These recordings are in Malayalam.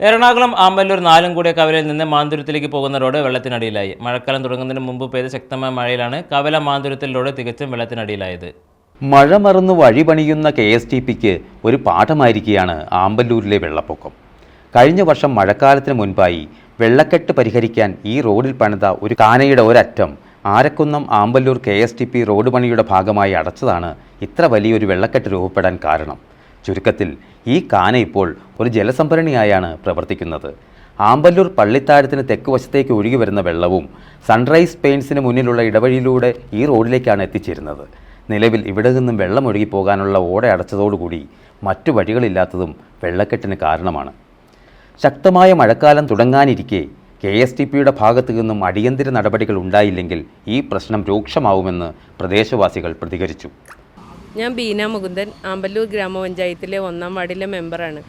എറണാകുളം ആമ്പല്ലൂർ നാലും നാലുംകൂടിയ കവലയിൽ നിന്ന് മാന്തുരത്തിലേക്ക് പോകുന്ന റോഡ് വെള്ളത്തിനടിയിലായി. മഴക്കാലം തുടങ്ങുന്നതിന് മുമ്പ് പെയ്ത ശക്തമായ മഴയിലാണ് കവല മാന്തുരത്തിൽ റോഡ് തികച്ചും വെള്ളത്തിനടിയിലായത്. മഴ മറന്ന് വഴി പണിയുന്ന കെ എസ് ടി പിക്ക് ഒരു പാഠമായിരിക്കുകയാണ് ആമ്പല്ലൂരിലെ വെള്ളപ്പൊക്കം. കഴിഞ്ഞ വർഷം മഴക്കാലത്തിന് മുൻപായി വെള്ളക്കെട്ട് പരിഹരിക്കാൻ ഈ റോഡിൽ പണിത ഒരു കാനയുടെ ഒരറ്റം Arakkunnam Amballur K S T P road പണിയുടെ ഭാഗമായി അടച്ചതാണ് ഇത്ര വലിയൊരു വെള്ളക്കെട്ട് രൂപപ്പെടാൻ കാരണം. ചുരുക്കത്തിൽ ഈ കാന ഇപ്പോൾ ഒരു ജലസംഭരണിയായാണ് പ്രവർത്തിക്കുന്നത്. ആമ്പല്ലൂർ പള്ളിത്താരത്തിന് തെക്ക് വശത്തേക്ക് ഒഴുകി വരുന്ന വെള്ളവും സൺറൈസ് പെയിൻസിന് മുന്നിലുള്ള ഇടവഴിയിലൂടെ ഈ റോഡിലേക്കാണ് എത്തിച്ചേരുന്നത്. നിലവിൽ ഇവിടെ നിന്നും വെള്ളം ഒഴുകി പോകാനുള്ള ഓട അടച്ചതോടുകൂടി മറ്റു വഴികളില്ലാത്തതും വെള്ളക്കെട്ടിന് കാരണമാണ്. ശക്തമായ മഴക്കാലം തുടങ്ങാനിരിക്കെ കെ എസ് ടി പിയുടെ ഭാഗത്തു നിന്നും അടിയന്തര നടപടികൾ ഉണ്ടായില്ലെങ്കിൽ ഈ പ്രശ്നം രൂക്ഷമാവുമെന്ന് പ്രദേശവാസികൾ പ്രതികരിച്ചു. ഞാൻ ബീന മുകുന്ദൻ ആമ്പല്ലൂർ ഗ്രാമപഞ്ചായത്തിലെ ഒന്നാം വാർഡിലെ മെമ്പറാണ്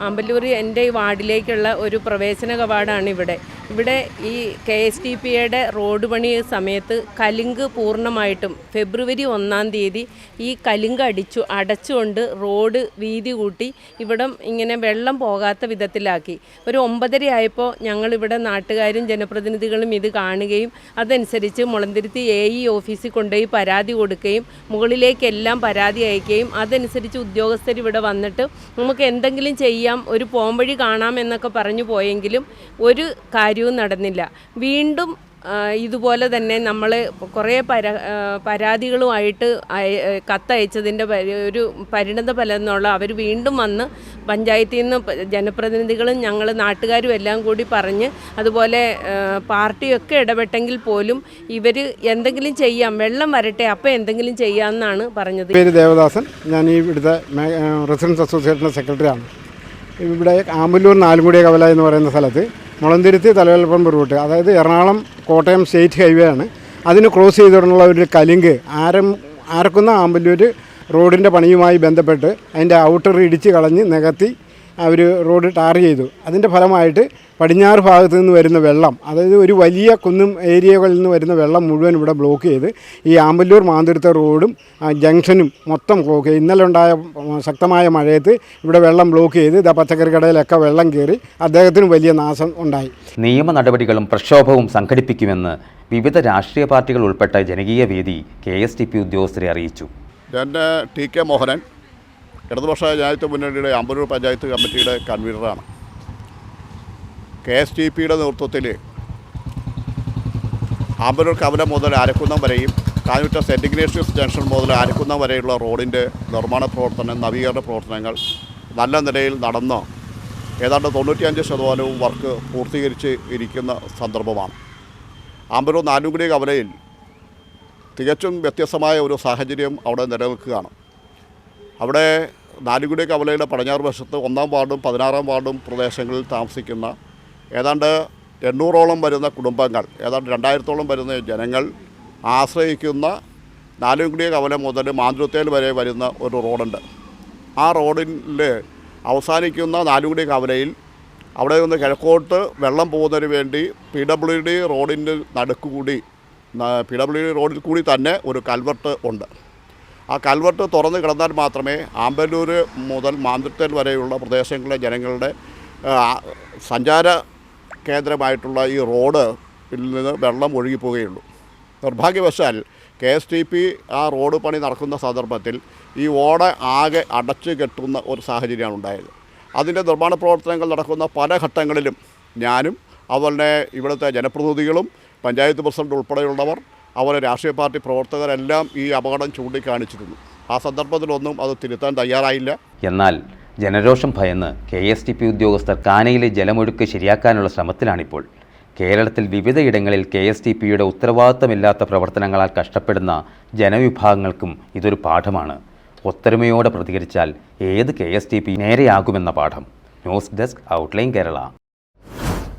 ആമ്പല്ലൂർ എന്റെ വാർഡിലേക്കുള്ള ഒരു പ്രവേശന കവാടമാണ് ഇവിടെ. ഇവിടെ ഈ കെ എസ് ടി പിയുടെ റോഡ് പണി സമയത്ത് കലുങ്ക് പൂർണമായിട്ടും ഫെബ്രുവരി ഒന്നാം തീയതി ഈ കലുങ്ക് അടിച്ചു അടച്ചുകൊണ്ട് റോഡ് വീതി കൂട്ടി ഇവിടം ഇങ്ങനെ വെള്ളം പോകാത്ത വിധത്തിലാക്കി. ഒരു ഒമ്പതര ആയപ്പോൾ ഞങ്ങളിവിടെ നാട്ടുകാരും ജനപ്രതിനിധികളും ഇത് കാണുകയും അതനുസരിച്ച് മുളന്തിരുത്തി എ ഇ ഓഫീസിൽ കൊണ്ടുപോയി പരാതി കൊടുക്കുകയും മുകളിലേക്കെല്ലാം പരാതി അയക്കുകയും അതനുസരിച്ച് ഉദ്യോഗസ്ഥർ ഇവിടെ വന്നിട്ട് നമുക്ക് എന്തെങ്കിലും ചെയ്യാം ഒരു പോംവഴി കാണാം എന്നൊക്കെ പറഞ്ഞു പോയെങ്കിലും ഒരു കാര്യവും നടന്നില്ല. വീണ്ടും ഇതുപോലെ തന്നെ നമ്മൾ കുറേ പര പരാതികളുമായിട്ട് കത്തയച്ചതിന്റെ ഒരു പരിണത ഫലം എന്നുള്ള അവർ വീണ്ടും വന്ന് പഞ്ചായത്തിൽ നിന്ന് ജനപ്രതിനിധികളും ഞങ്ങൾ നാട്ടുകാരും എല്ലാം കൂടി പറഞ്ഞ് അതുപോലെ പാർട്ടിയൊക്കെ ഇടപെട്ടെങ്കിൽ പോലും ഇവർ എന്തെങ്കിലും ചെയ്യാം വെള്ളം വരട്ടെ അപ്പോൾ എന്തെങ്കിലും ചെയ്യാമെന്നാണ് പറഞ്ഞത്. പേര് ദേവദാസൻ. ഞാൻ ഈ ഇവിടുത്തെ റെസിഡൻസ് അസോസിയേഷന്റെ സെക്രട്ടറിയാണ്. ഇവിടെ ആമ്പല്ലൂർ നാലുംകുടിയ കവല എന്ന് പറയുന്ന സ്ഥലത്ത് മുളന്തിരുത്തി തലവെൽപ്പറമ്പ് റൂട്ട് അതായത് എറണാകുളം കോട്ടയം സ്റ്റേറ്റ് ഹൈവേ ആണ് അതിന് ക്രോസ് ചെയ്തിട്ടുള്ള ഒരു കലിങ്ക് ആരം ആരക്കുന്ന ആമ്പല്ലൂർ റോഡിന്റെ പണിയുമായി ബന്ധപ്പെട്ട് അതിന്റെ ഔട്ടർ ഇടിച്ച് കളഞ്ഞ് നികത്തി അവർ റോഡ് ടാർ ചെയ്തു. അതിന്റെ ഫലമായിട്ട് പടിഞ്ഞാറ് ഭാഗത്ത് നിന്ന് വരുന്ന വെള്ളം അതായത് ഒരു വലിയ കുന്നും ഏരിയകളിൽ നിന്ന് വരുന്ന വെള്ളം മുഴുവൻ ഇവിടെ ബ്ലോക്ക് ചെയ്ത് ഈ ആമ്പല്ലൂർ മാന്തിരുത്ത റോഡും ജംഗ്ഷനും മൊത്തം ബ്ലോക്ക് ചെയ്ത് ഇന്നലെ ഉണ്ടായ ശക്തമായ മഴയത്ത് ഇവിടെ വെള്ളം ബ്ലോക്ക് ചെയ്ത് ഇതാ പച്ചക്കറി കടയിലൊക്കെ വെള്ളം കയറി അദ്ദേഹത്തിന് വലിയ നാശം ഉണ്ടായി. നിയമ നടപടികളും പ്രക്ഷോഭവും സംഘടിപ്പിക്കുമെന്ന് വിവിധ രാഷ്ട്രീയ പാർട്ടികൾ ഉൾപ്പെട്ട ജനകീയ വേദി കെ എസ് ടി പി ഉദ്യോഗസ്ഥരെ അറിയിച്ചു. എന്റെ ടി കെ മോഹനൻ ഇടതുപക്ഷ ജനാധിപത്യ മുന്നണിയുടെ അമ്പലൂർ പഞ്ചായത്ത് കമ്മിറ്റിയുടെ കൺവീനറാണ്. കെ എസ് ടി പിയുടെ നേതൃത്വത്തിൽ ആമ്പലൂർ കവല മുതൽ അരക്കുന്നം വരെയും കാഞ്ഞുറ്റ സെന്റ് ഇഗ്നേഷ്യസ് ജംഗ്ഷൻ മുതൽ അരക്കുന്നം വരെയുള്ള റോഡിന്റെ നിർമ്മാണ പ്രവർത്തനം നവീകരണ പ്രവർത്തനങ്ങൾ നല്ല നിലയിൽ നടന്ന് ഏതാണ്ട് തൊണ്ണൂറ്റിയഞ്ച് ശതമാനവും വർക്ക് പൂർത്തീകരിച്ച് ഇരിക്കുന്ന സന്ദർഭമാണ്. ആമ്പലൂർ നാനുകുടി കവലയിൽ തികച്ചും വ്യത്യസ്തമായ ഒരു സാഹചര്യം അവിടെ നിലനിൽക്കുകയാണ്. അവിടെ നാലുകുടി കവലയുടെ പടിഞ്ഞാറ് വശത്ത് ഒന്നാം വാർഡും പതിനാറാം വാർഡും പ്രദേശങ്ങളിൽ താമസിക്കുന്ന ഏതാണ്ട് എണ്ണൂറോളം വരുന്ന കുടുംബങ്ങൾ ഏതാണ്ട് രണ്ടായിരത്തോളം വരുന്ന ജനങ്ങൾ ആശ്രയിക്കുന്ന നാലുംകുടിയ കവലം മുതൽ മാന്ത്രുത്തേൽ വരെ വരുന്ന ഒരു റോഡുണ്ട്. ആ റോഡിൽ അവസാനിക്കുന്ന നാലുംകുടി കവലയിൽ അവിടെ നിന്ന് കിഴക്കോട്ട് വെള്ളം പോകുന്നതിന് വേണ്ടി പി ഡബ്ല്യു ഡി റോഡിന്റെ നടുക്കുകൂടി പി ഡബ്ല്യു ഡി റോഡിൽ കൂടി തന്നെ ഒരു കൽവർട്ട് ഉണ്ട്. ആ കൽവർട്ട് തുറന്ന് കിടന്നാൽ മാത്രമേ ആമ്പല്ലൂർ മുതൽ മാന്തൃത്തേൽ വരെയുള്ള പ്രദേശങ്ങളിലെ ജനങ്ങളുടെ സഞ്ചാര കേന്ദ്രമായിട്ടുള്ള ഈ റോഡ് നിന്ന് വെള്ളം ഒഴുകിപ്പോവുകയുള്ളൂ. നിർഭാഗ്യവശാൽ കെ എസ് ടി പി ആ റോഡ് പണി നടക്കുന്ന സന്ദർഭത്തിൽ ഈ ഓട ആകെ അടച്ചു കെട്ടുന്ന ഒരു സാഹചര്യമാണ് ഉണ്ടായത്. അതിന്റെ നിർമ്മാണ പ്രവർത്തനങ്ങൾ നടക്കുന്ന പല ഘട്ടങ്ങളിലും ഞാനും അതുപോലെ ഇവിടുത്തെ ജനപ്രതിനിധികളും പഞ്ചായത്ത് പ്രസിഡന്റ് ഉൾപ്പെടെയുള്ളവർ അതുപോലെ രാഷ്ട്രീയ പാർട്ടി പ്രവർത്തകരെല്ലാം ഈ അപകടം ചൂണ്ടിക്കാണിച്ചിരുന്നു. ആ സന്ദർഭത്തിലൊന്നും അത് തിരുത്താൻ തയ്യാറായില്ല. എന്നാൽ ജനരോഷം ഭയന്ന് കെ എസ് ടി പി ഉദ്യോഗസ്ഥർ കാനയിലെ ജലമൊഴുക്ക് ശരിയാക്കാനുള്ള ശ്രമത്തിലാണിപ്പോൾ. കേരളത്തിൽ വിവിധയിടങ്ങളിൽ കെ എസ് ടി പിയുടെ ഉത്തരവാദിത്തമില്ലാത്ത പ്രവർത്തനങ്ങളാൽ കഷ്ടപ്പെടുന്ന ജനവിഭാഗങ്ങൾക്കും ഇതൊരു പാഠമാണ്. ഒത്തൊരുമയോടെ പ്രതികരിച്ചാൽ ഏത് കെ എസ് ടി പി നേരെയാകുമെന്ന പാഠം. News desk outline Kerala.